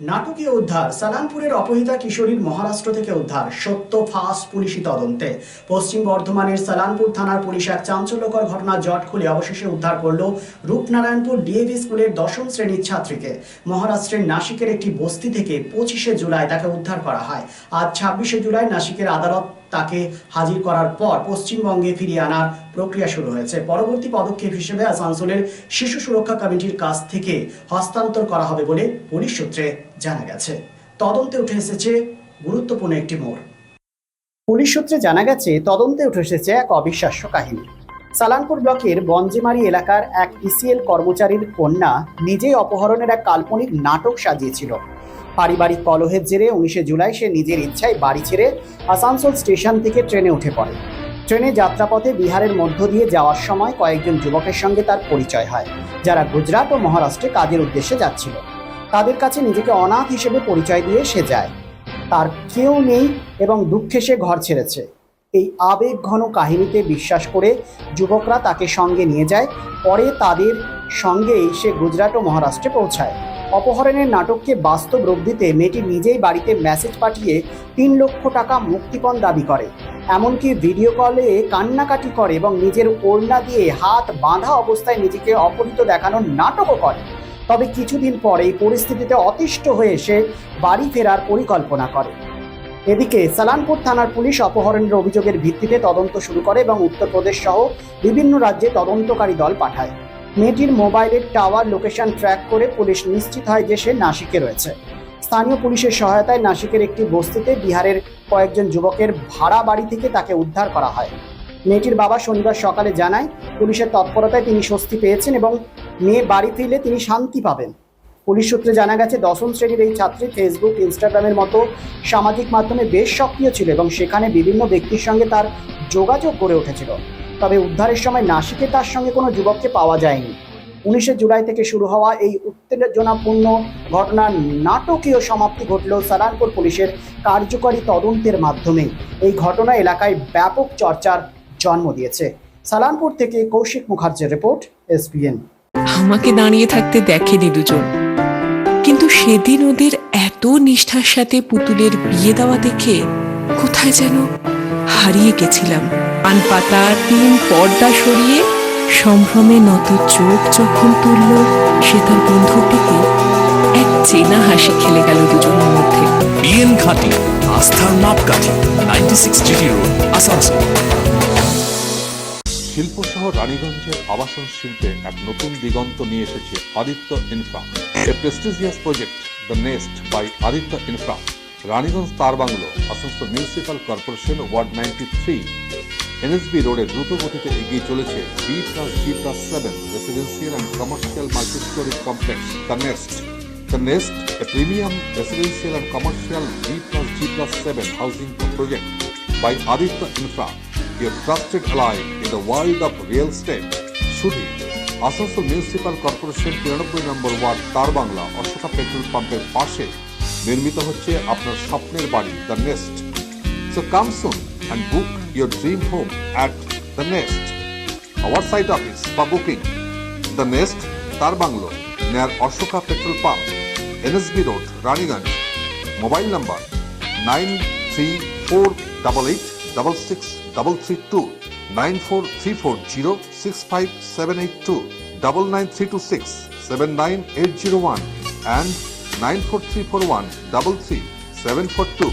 নাটকীয় উদ্ধার সালানপুরের অপহিতা কিশোরীর মহারাষ্ট্র থেকে উদ্ধার, সত্য ফাঁস পুলিশি তদন্তে। পশ্চিম বর্ধমানের সালানপুর থানার পুলিশ এক চাঞ্চল্যকর ঘটনা জট খুলে অবশেষে উদ্ধার করল রূপনারায়ণপুর ডিএভি স্কুলের দশম শ্রেণির ছাত্রীকে। মহারাষ্ট্রের নাসিকের একটি বস্তি থেকে পঁচিশে জুলাই তাকে উদ্ধার করা হয়। আজ ছাব্বিশে জুলাই নাসিকের আদালত তাকে হাজির করার পর পশ্চিমবঙ্গে ফিরিয়ে আনার প্রক্রিয়া শুরু হয়েছে। পরবর্তী পদক্ষেপ হিসেবে আসানসোলের শিশু সুরক্ষা কমিটির কাছ থেকে হস্তান্তর করা হবে বলে পুলিশ সূত্রে জানা গেছে। তদন্তে উঠে এসেছে গুরুত্বপূর্ণ একটি মোড়। পুলিশ সূত্রে জানা গেছে, তদন্তে উঠে এসেছে এক অবিশ্বাস্য কাহিনী। সালানপুর ব্লকের বঞ্জেমারি এলাকার এক ইসিএল কর্মচারীর কন্যা নিজেই অপহরণের এক কাল্পনিক নাটক সাজিয়েছিল। পারিবারিক কলহের জেরে উনিশে জুলাই সে নিজের ইচ্ছায় বাড়ি ছেড়ে আসানসোল স্টেশন থেকে ট্রেনে উঠে পড়ে। ট্রেনে যাত্রাপথে বিহারের মধ্য দিয়ে যাওয়ার সময় কয়েকজন যুবকের সঙ্গে তার পরিচয় হয়, যারা গুজরাট ও মহারাষ্ট্রে কাজের উদ্দেশ্যে যাচ্ছিল। তাদের কাছে নিজেকে অনাথ হিসেবে পরিচয় দিয়ে সে যায়। তার কেউ নেই এবং দুঃখে সে ঘর ছেড়েছে। এই আবেগ ঘন কাহিনীতে বিশ্বাস করে যুবকরা তাকে সঙ্গে নিয়ে যায়, পরে তাদের সঙ্গেই সে গুজরাট ও মহারাষ্ট্রে পৌঁছায়। অপহরণের নাটককে বাস্তব রূপ দিতে মেয়েটি নিজেই বাড়িতে মেসেজ পাঠিয়ে তিন লক্ষ টাকা মুক্তিপণ দাবি করে। এমনকি ভিডিও কলে কান্নাকাটি করে এবং নিজের ওড়না দিয়ে হাত বাঁধা অবস্থায় নিজেকে অপহৃত দেখানোর নাটকও করে। তবে কিছুদিন পরে এই পরিস্থিতিতে অতিষ্ঠ হয়ে সে বাড়ি ফেরার পরিকল্পনা করে। এদিকে সালানপুর থানার পুলিশ অপহরণের অভিযোগের ভিত্তিতে তদন্ত শুরু করে এবং উত্তরপ্রদেশ সহ বিভিন্ন রাজ্যে তদন্তকারী দল পাঠায়। মেয়েটির মোবাইলের টাওয়ার লোকেশন ট্র্যাক করে পুলিশ নিশ্চিত হয় যে সে নাসিকে রয়েছে। স্থানীয় পুলিশের সহায়তায় নাসিকের একটি বস্তিতে বিহারের কয়েকজন যুবকের ভাড়া বাড়ি থেকে তাকে উদ্ধার করা হয়। মেয়েটির বাবা শনিবার সকালে জানায়, পুলিশের তৎপরতায় তিনি স্বস্তি পেয়েছেন এবং মেয়ে বাড়ি ফিরলে তিনি শান্তি পাবেন। পুলিশ সূত্রে জানা গেছে, দশম শ্রেণির এই ছাত্রী ফেসবুক, ইনস্টাগ্রামের মতো সামাজিক মাধ্যমে বেশ সক্রিয় ছিল এবং সেখানে বিভিন্ন ব্যক্তির সঙ্গে তার যোগাযোগ গড়ে উঠেছিল। তবে উদ্ধারের সময় নাসিকে তার সঙ্গে কোনো যুবককে পাওয়া যায়নি। উনিশে জুলাই থেকে শুরু হওয়া এই উত্তেজনাপূর্ণ ঘটনার নাটকীয় সমাপ্তি ঘটল সালানপুর পুলিশের কার্যকরী তদন্তের মাধ্যমে। এই ঘটনা এলাকায় ব্যাপক চর্চার জন্ম দিয়েছে। সালানপুর থেকে কৌশিক মুখার্জির রিপোর্ট, এসপিএন। আমাকে দাঁড়িয়ে থাকতে দেখেনি দুজন। কিন্তু সেদিন ওদের এত নিষ্ঠার সাথে পুতুলের বিয়ে দেওয়া দেখে কোথায় যেন হারিয়ে গেছিলাম। পান পাতা তিন পর্দা সরিয়ে সম্ভ্রমে নত চোখ যখন তুলল সে তার বন্ধুর দিকে এক চেনা হাসি খেলে গেল দুজনের মধ্যে। বিএন ঘাটি আস্থার মাপকাঠি ninety six GT road Asansol শিল্প শহর রানীগঞ্জের আবাসন শিল্পে এক নতুন দিগন্ত নিয়ে এসেছে Aditya infra. A prestigious project the nest by Aditya infra. Raniganj তার bungalow Asansol municipal corporation ward ninety three. NSB রোডে দ্রুত গতিতে এগিয়ে চলেছে B plus G plus seven residential and commercial multistorey complex the nest the nest a premium residential and commercial B plus G plus 7 housing project by Aditya Infra, your trusted ally in the world of real estate. শুধু Asansol municipal corporation তিরানব্বই নম্বর word তার Bangla Ashoka petrol পাম্পের পাশে। নির্মিত হচ্ছে আপনার স্বপ্নের বাড়ি the Nest so come soon and book your dream home at the Nest our site office বা booking the Nest Tar bungalow near Ashoka petrol pump NSB road Raniganj mobile number nine three four double eight double six double three two nine four three four zero six five seven eight two double nine three two six seven nine eight zero one and nine four three four one double three seven four two